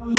Hi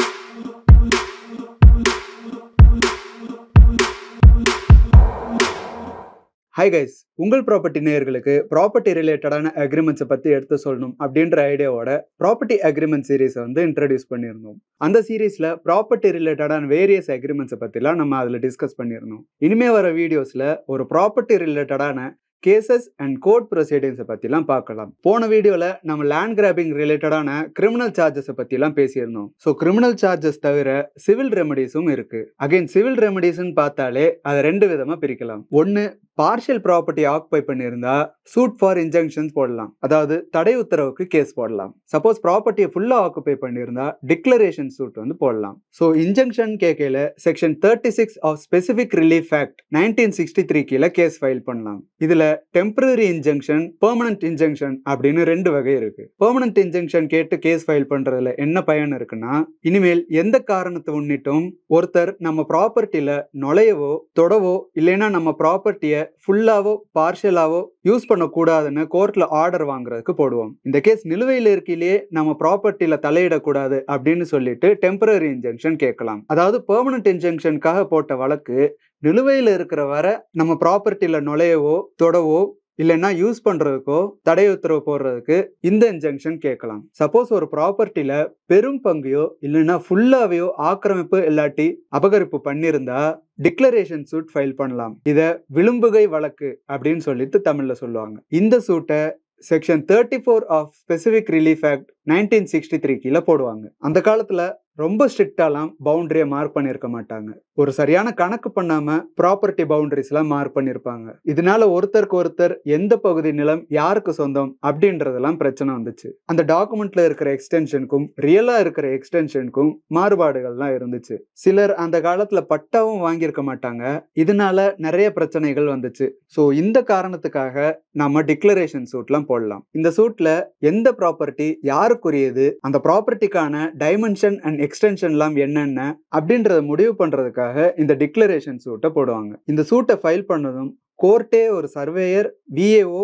guys உங்கள் property நேயர்களுக்கு property ரிலேட்டடான அக்ரிமெண்ட்ஸை பற்றி எடுத்து சொல்லணும் அப்படின்ற ஐடியாவோட ப்ராப்பர்ட்டி அக்ரிமெண்ட் சீரீஸை வந்து இன்ட்ரடியூஸ் பண்ணியிருந்தோம். அந்த சீரீஸில் ப்ராப்பர்ட்டி ரிலேட்டடான வேரியஸ் அக்ரிமெண்ட்ஸை பற்றிலாம் நம்ம அதில் டிஸ்கஸ் பண்ணியிருந்தோம். இனிமே வர வீடியோஸில் ஒரு ப்ராப்பர்ட்டி ரிலேட்டடான கேசஸ் அண்ட் கோர்ட் ப்ரொசீடிங்ஸை பற்றிலாம் பார்க்கலாம். போன வீடியோவில் நம்ம லேண்ட் கிராபிங் ரிலேட்டடான கிரிமினல் சார்ஜஸை பற்றிலாம் பேசியிருந்தோம். ஸோ கிரிமினல் சார்ஜஸ் தவிர சிவில் ரெமடிஸும் இருக்குது அகைன் சிவில் ரெமடிஸ்ன்னு பார்த்தாலே அதை ரெண்டு விதமாக பிரிக்கலாம். ஒன்று பார்ஷியல் ப்ராப்பர்ட்டி ஆக்குபை பண்ணியிருந்தா சூட் ஃபார் இன்ஜங்ஷன்ஸ் போடலாம். அதாவது தடை உத்தரவுக்கு கேஸ் போடலாம். சப்போஸ் ப்ராப்பர்ட்டியை ஃபுல்லாக ஆக்குபை பண்ணியிருந்தா டிக்ளரேஷன் சூட் வந்து போடலாம். ஸோ இன்ஜங்ஷன் கேட்கல section thirty six of specific relief act nineteen sixty three கீழே கேஸ் ஃபைல் பண்ணலாம். இதில் டெம்பரரி இன்ஜங்ஷன் பெர்மனன்ட் இன்ஜெங்ஷன் அப்படின்னு ரெண்டு வகை இருக்கு. பெர்மனன்ட் இன்ஜங்ஷன் கேட்டு கேஸ் ஃபைல் பண்றதுல என்ன பயன் இருக்குன்னா இனிமேல் எந்த காரணத்தை முன்னிட்டும் ஒருத்தர் நம்ம ப்ராப்பர்ட்டியில நுழையவோ தொடவோ இல்லைன்னா நம்ம ப்ராப்பர்ட்டியை ஃபுல்லாவோ பார்ஷியலாவோ யூஸ் பண்ணக்கூடாதுன்னு கோர்ட்ல ஆர்டர் வாங்குறதுக்கு போடுவோம். இந்த கேஸ் நிலுவையில் இருக்கையிலேயே நம்ம ப்ராப்பர்ட்டியில தலையிடக்கூடாது அப்படின்னு சொல்லிட்டு டெம்பரரி இன்ஜெக்ஷன் கேட்கலாம். அதாவது பெர்மனன்ட் இன்ஜெக்ஷனுக்காக போட்ட வழக்கு நிலுவையில் இருக்கிற வரை நம்ம ப்ராப்பர்ட்டியில் நுழையவோ தொடவோ இல்லைன்னா யூஸ் பண்ணுறதுக்கோ தடை உத்தரவு போடுறதுக்கு இந்த இன்ஜெக்ஷன் கேட்கலாம். சப்போஸ் ஒரு ப்ராப்பர்ட்டியில் பெரும் பங்கையோ இல்லைன்னா ஃபுல்லாவையோ ஆக்கிரமிப்பு இல்லாட்டி அபகரிப்பு பண்ணியிருந்தா டிக்ளரேஷன் சூட் ஃபைல் பண்ணலாம். இதை விளிம்புகை வழக்கு அப்படின்னு சொல்லிட்டு தமிழில் சொல்லுவாங்க. இந்த சூட்டை section thirty four of specific relief act nineteen sixty three கீழே போடுவாங்க. அந்த காலத்தில் ரொம்ப ஸ்ட்ரிக்டாலாம் பவுண்டரியை மார்க் பண்ணியிருக்க மாட்டாங்க. ஒரு சரியான கணக்கு பண்ணாம ப்ராப்பர்ட்டி பவுண்டரிஸ்லாம் மார்க் பண்ணியிருப்பாங்க. இதனால ஒருத்தருக்கு ஒருத்தர் எந்த பகுதி நிலம் யாருக்கு சொந்தம் அப்படின்றதெல்லாம் பிரச்சனை வந்துச்சு. அந்த டாக்குமெண்ட்ல இருக்கிற எக்ஸ்டென்ஷனுக்கும் ரியலா இருக்கிற எக்ஸ்டென்ஷனுக்கும் மாறுபாடுகள்லாம் இருந்துச்சு. சிலர் அந்த காலத்துல பட்டாவும் வாங்கியிருக்க மாட்டாங்க. இதனால நிறைய பிரச்சனைகள் வந்துச்சு. ஸோ இந்த காரணத்துக்காக நம்ம டிக்ளரேஷன் சூட்லாம் போடலாம். இந்த சூட்ல எந்த ப்ராப்பர்ட்டி யாருக்குரியது அந்த ப்ராப்பர்ட்டிக்கான டைமென்ஷன் அண்ட் எக்ஸ்டென்ஷன்லாம் என்னென்ன அப்படின்றத முடிவு பண்ணுறதுக்காக இந்த டிக்ளரேஷன் சூட்டை போடுவாங்க. இந்த சூட்டை ஃபைல் பண்ணதும் கோர்ட்டே ஒரு சர்வேயர் விஏஓ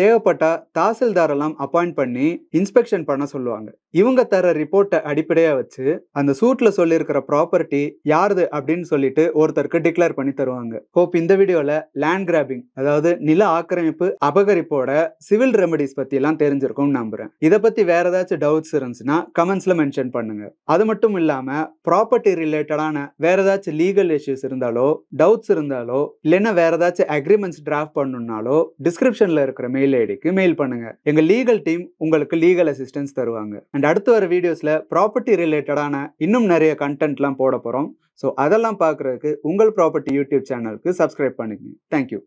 தேவைப்பட்டா தாசில்தாரெல்லாம் அப்பாயிண்ட் பண்ணி இன்ஸ்பெக்ஷன் பண்ண சொல்லுவாங்க. இவங்க தர ரிப்போர்ட்டை அடிப்படையா வச்சு அந்த சூட்ல சொல்லியிருக்கிற ப்ராப்பர்ட்டி யாருது அப்படின்னு சொல்லிட்டு ஒருத்தருக்கு டிக்ளேர் பண்ணி தருவாங்க. ஹோப் இந்த வீடியோல லேண்ட் கிராபிங் அதாவது நில ஆக்கிரமிப்பு அபகரிப்போட சிவில் ரெமடிஸ் பத்தி எல்லாம் தெரிஞ்சிருக்கும்னு நம்புறேன். இதை பத்தி வேற ஏதாச்சும் டவுட்ஸ் இருந்துச்சுன்னா கமெண்ட்ஸ்ல மென்ஷன் பண்ணுங்க. அது மட்டும் இல்லாம ப்ராப்பர்ட்டி ரிலேட்டடான வேற ஏதாச்சும் லீகல் இஷ்யூஸ் இருந்தாலோ டவுட்ஸ் இருந்தாலோ இல்லைன்னா வேற ஏதாச்சும் அக்ரிமெண்ட்ஸ் டிராஃப்ட் பண்ணணும்னாலோ டிஸ்கிரிப்ஷன்ல இருக்கிற மெயில் ஐடிக்கு மெயில் பண்ணுங்க. எங்க லீகல் டீம் உங்களுக்கு லீகல் அசிஸ்டன்ஸ் தருவாங்க. அண்ட் அடுத்து வர வீடியோஸ்ல ப்ராப்பர்ட்டி ரிலேட்டடான இன்னும் நிறைய கண்டென்ட்லாம் போட போறோம். ஸோ அதெல்லாம் பார்க்கறதுக்கு உங்கள் ப்ராப்பர்ட்டி யூடியூப் சேனலுக்கு சப்ஸ்கிரைப் பண்ணிக்கங்க. Thank you